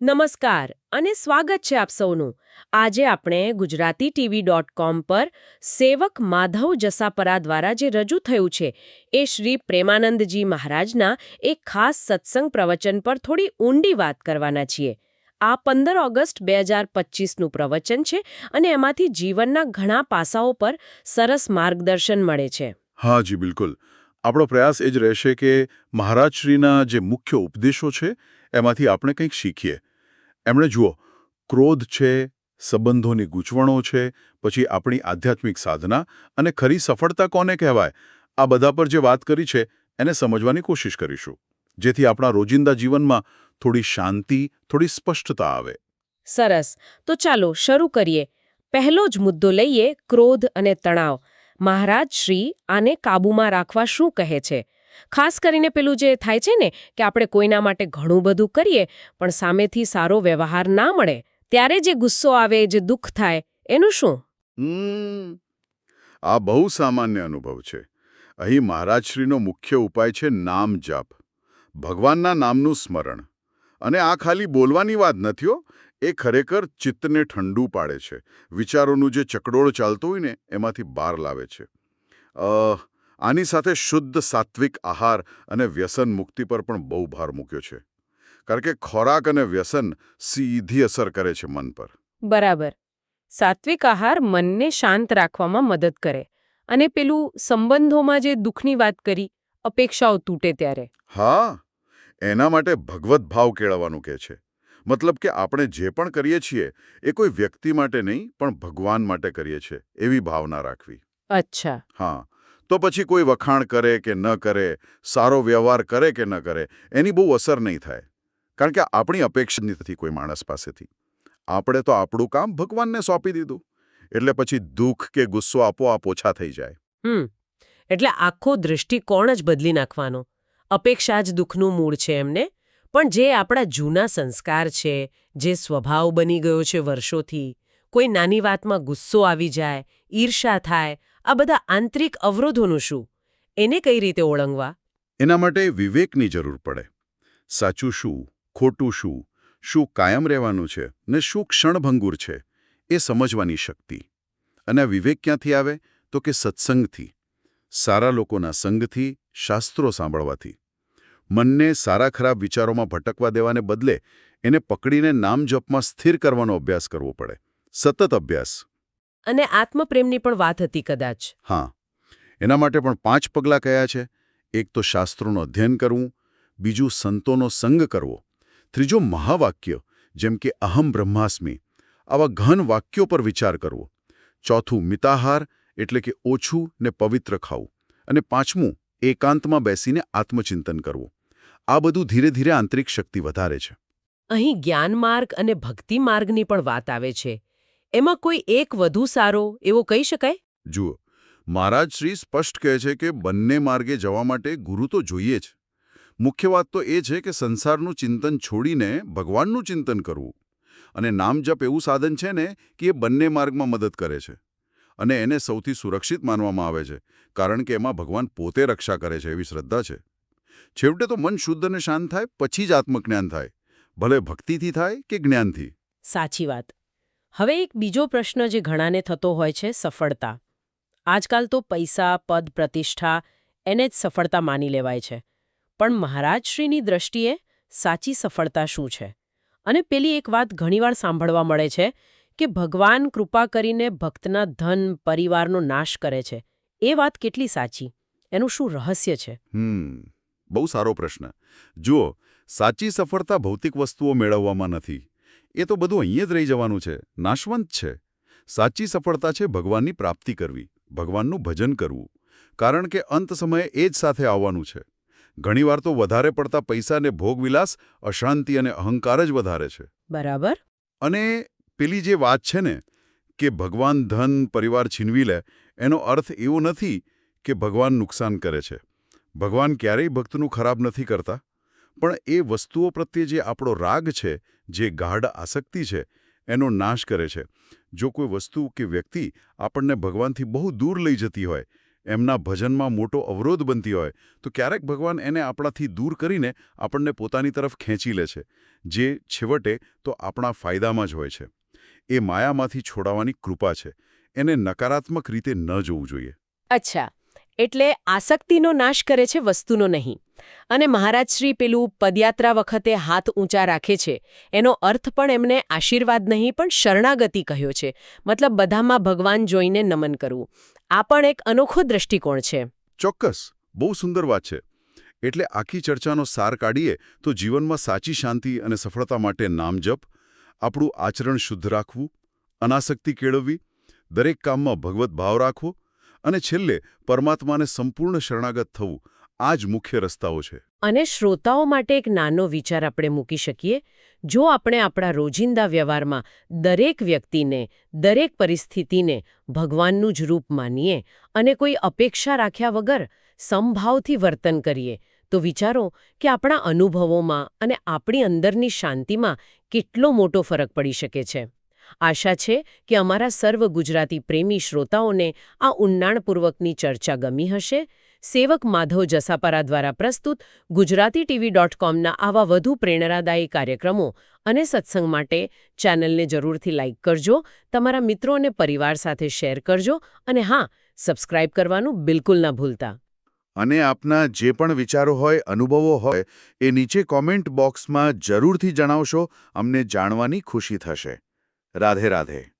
નમસ્કાર અને સ્વાગત છે આપ સૌનું. આજે આપણે ગુજરાતી ટીવી ડોટ કોમ પર સેવક માધવ જસાપરા દ્વારા જે રજૂ થયું છે, એ શ્રી પ્રેમાનંદજી મહારાજના એક ખાસ સત્સંગ પ્રવચન પર થોડી ઊંડી વાત કરવાના છીએ. આ પંદર ઓગસ્ટ બે હજાર પચીસનું પ્રવચન છે અને એમાંથી જીવનના ઘણા પાસાઓ પર સરસ માર્ગદર્શન મળે છે. હા જી, બિલકુલ. આપણો પ્રયાસ એ જ રહેશે કે મહારાજશ્રીના જે મુખ્ય ઉપદેશો છે, એમાંથી આપણે કંઈક શીખીએ. એમણે જુઓ, ક્રોધ છે, સંબંધોની ગૂંચવણો છે, પછી આપણી આધ્યાત્મિક સાધના અને ખરી સફળતા કોને કહેવાય? આ બધા પર જે વાત કરી છે, એને સમજવાની કોશિશ કરીશું, જેથી આપણા રોજિંદા જીવનમાં થોડી શાંતિ, થોડી સ્પષ્ટતા આવે. સરસ. તો ચાલો શરૂ કરીએ. પહેલો જ મુદ્દો લઈએ ક્રોધ અને તણાવ. મહારાજ શ્રી આને કાબૂમાં રાખવા શું કહે છે? ખાસ કરીને પેલું જે થાય છે ને કે આપણે કોઈના માટે ઘણું બધું કરીએ, પણ સામેથી સારો વ્યવહાર ના મળે, ત્યારે જે ગુસ્સો આવે, જે દુઃખ થાય, એનું શું? આ બહુ સામાન્ય અનુભવ છે. અહીં મહારાજશ્રીનો મુખ્ય ઉપાય છે નામ જાપ. ભગવાનના નામનું સ્મરણ. અને આ ખાલી બોલવાની વાત નથી એ ખરેખર ચિત્તને ઠંડુ પાડે છે. વિચારોનું જે ચકડોળ ચાલતું હોય ને, એમાંથી બહાર લાવે છે. અ આની સાથે શુદ્ધ સાત્વિક આહાર અને વ્યસન મુક્તિ પર પણ બહુ ભાર મૂક્યો છે. કારણ કે ખોરાક અને વ્યસન સીધી અસર કરે છે મન પર. બરાબર. સાત્વિક આહાર મનને શાંત રાખવામાં મદદ કરે અને પેલું સંબંધોમાં જે દુઃખની વાત કરી અપેક્ષાઓ તૂટે ત્યારે. હા એના માટે ભગવત ભાવ કેળવવાનું કહે છે. મતલબ કે આપણે જે પણ કરીએ છીએ એ કોઈ વ્યક્તિ માટે નહીં પણ ભગવાન માટે કરીએ છીએ એવી ભાવના રાખવી. અચ્છા. હા. તો પછી કોઈ વખાણ કરે કે ન કરે, સારો વ્યવહાર કરે કે ન કરે, એની બહુ અસર નહીં થાય. કારણ કે આપણી અપેક્ષા નથી કોઈ માણસ પાસેથી. આપણે તો આપણું કામ ભગવાનને સોંપી દીધું. એટલે પછી દુઃખ કે ગુસ્સો આપોઆપ ઓછા થઈ જાય. હમ. એટલે આખો દૃષ્ટિકોણ જ બદલી નાખવાનો. અપેક્ષા જ દુઃખનું મૂળ છે એમને. પણ જે આપણા જૂના સંસ્કાર છે, જે સ્વભાવ બની ગયો છે વર્ષોથી, કોઈ નાની વાતમાં ગુસ્સો આવી જાય ઈર્ષા થાય આ બધા આંતરિક અવરોધોનું શું? એને કઈ રીતે ઓળંગવા? એના માટે વિવેકની જરૂર પડે. સાચું શું? ખોટું શું? શું કાયમ રહેવાનું છે? ને શું ક્ષણભંગુર છે? એ સમજવાની શક્તિ. અને વિવેક ક્યાંથી આવે? તો કે સત્સંગથી. સારા લોકોના સંગથી શાસ્ત્રો સાંભળવાથી. મનને સારા ખરાબ વિચારોમાં ભટકવા દેવાને બદલે એને પકડીને નામ જપમાં સ્થિર કરવાનો અભ્યાસ કરવો પડે. સતત અભ્યાસ. અને આત્મપ્રેમની પણ વાત હતી કદાચ. હા. એના માટે પણ પાંચ પગલાં કયા છે? એક તો શાસ્ત્રોનું અધ્યયન કરવું બીજું સંતોનો સંગ કરવો ત્રીજો મહાવાક્ય જેમ કે અહમ બ્રહ્માસ્મી આવા ઘન વાક્યો પર વિચાર કરવો ચોથું મિતાહાર એટલે કે ઓછું ને પવિત્ર ખાવું અને પાંચમું એકાંતમાં બેસીને આત્મચિંતન કરવું. આ બધું ધીરે ધીરે આંતરિક શક્તિ વધારે છે. અહીં જ્ઞાન માર્ગ અને ભક્તિ માર્ગની પણ વાત આવે છે. એમાં કોઈ એક વધુ સારો એવો કહી શકાય? જુઓ મહારાજ શ્રી સ્પષ્ટ કહે છે કે બંને માર્ગે જવા માટે ગુરુ તો જોઈએ જ. મુખ્ય વાત તો એ છે કે સંસારનું ચિંતન છોડીને ભગવાનનું ચિંતન કરવું. અને નામ જપ એવું સાધન છે ને કે એ બંને માર્ગમાં મદદ કરે છે. અને એને સૌથી સુરક્ષિત માનવામાં આવે છે કારણ કે એમાં ભગવાન પોતે રક્ષા કરે છે એવી શ્રદ્ધા છે. છેવટે તો મન શુદ્ધ અને શાંત થાય પછી જ આત્મજ્ઞાન થાય. ભલે ભક્તિથી થાય કે જ્ઞાનથી. સાચી વાત. હવે એક બીજો પ્રશ્ન જે ઘણાને થતો હોય છે, સફળતા. આજકાલ તો પૈસા, પદ, પ્રતિષ્ઠા, એને જ સફળતા માની લેવાય છે. પણ મહારાજશ્રીની દ્રષ્ટિએ સાચી સફળતા શું છે? અને પેલી એક વાત ઘણીવાર સાંભળવા મળે છે કે ભગવાન કૃપા કરીને ભક્તના ધન, પરિવારનો નાશ કરે છે. એ વાત કેટલી સાચી? એનું શું રહસ્ય છે? બહુ સારો પ્રશ્ન. જુઓ, સાચી સફળતા ભૌતિક વસ્તુઓ મેળવવામાં નથી. એ તો બધું અહીંયા જ રહી જવાનું છે. નાશવંત છે. સાચી સફળતા છે ભગવાનની પ્રાપ્તિ કરવી ભગવાનનું ભજન કરવું. કારણ કે અંત સમયે એ જ સાથે આવવાનું છે. ઘણીવાર તો વધારે પડતા પૈસાને ભોગવિલાસ અશાંતિ અને અહંકાર જ વધારે છે. બરાબર. અને પેલી જે વાત છે ને કે ભગવાન ધન પરિવાર છીનવી લે એનો અર્થ એવો નથી કે ભગવાન નુકસાન કરે છે. ભગવાન ક્યારેય ભક્તનું ખરાબ નથી કરતા. પણ એ વસ્તુઓ પ્રત્યે જે આપણો રાગ છે જે ગાઢ આસક્તિ છે, એનો નાશ કરે છે. જો કોઈ વસ્તુ કે વ્યક્તિ આપણને ભગવાનથી બહુ દૂર લઈ જતી હોય, એમના ભજનમાં મોટો અવરોધ બનતી હોય, તો ક્યારેક ભગવાન એને આપણાથી દૂર કરીને આપણને પોતાની તરફ ખેંચી લે છે, જે છેવટે તો આપણા ફાયદામાં જ હોય છે. એ માયામાંથી છોડાવવાની કૃપા છે. એને નકારાત્મક રીતે ન જોવું જોઈએ. અચ્છા. એટલે આસક્તિનો નાશ કરે છે, વસ્તુનો નહીં. અને મહારાજ શ્રી પેલું પદયાત્રા વખતે હાથ ઊંચા રાખે છે. એનો અર્થ પણ એમને આશીર્વાદ નહીં, પણ શરણાગતિ કહ્યો છે. મતલબ બધામાં ભગવાન જોઈને નમન કરવું. આ પણ એક અનોખો દ્રષ્ટિકોણ છે. ચોક્કસ, બહુ સુંદર વાત છે. એટલે આખી ચર્ચાનો સાર કાઢીએ તો જીવનમાં સાચી શાંતિ અને સફળતા માટે નામ જપ, આપણું આચરણ શુદ્ધ રાખવું, અનાસક્તિ કેળવવી, દરેક કામમાં ભગવત ભાવ રાખવો અને છેલ્લે પરમાત્માને સંપૂર્ણ શરણાગત થવું આ જ મુખ્ય રસ્તાઓ છે. અને શ્રોતાઓ માટે એક નાનો વિચાર આપણે મૂકી શકીએ, જો આપણે આપણા રોજિંદા વ્યવહારમાં દરેક વ્યક્તિને, દરેક પરિસ્થિતિને ભગવાનનું જ રૂપ માનીએ અને કોઈ અપેક્ષા રાખ્યા વગર સમભાવથી વર્તન કરીએ, તો વિચારો કે આપણા અનુભવોમાં અને આપણી અંદરની શાંતિમાં કેટલો મોટો ફરક પડી શકે છે. આશા છે કે અમારા સર્વ ગુજરાતી પ્રેમી શ્રોતાઓને આ ઊંડાણપૂર્વકની ચર્ચા ગમી હશે. સેવક માધવ જસાપરા દ્વારા પ્રસ્તુત ગુજરાતી ટીવી ડોટ કોમના આવા વધુ પ્રેરણાદાયી કાર્યક્રમો અને સત્સંગ માટે ચેનલને જરૂરથી લાઇક કરજો, તમારા મિત્રો અને પરિવાર સાથે શેર કરજો અને હા, સબસ્ક્રાઇબ કરવાનું બિલકુલ ના ભૂલતા. અને આપના જે પણ વિચારો હોય, અનુભવો હોય, એ નીચે કોમેન્ટ બોક્સમાં જરૂરથી જણાવશો, અમને જાણવાની ખુશી થશે. રાધે રાધે.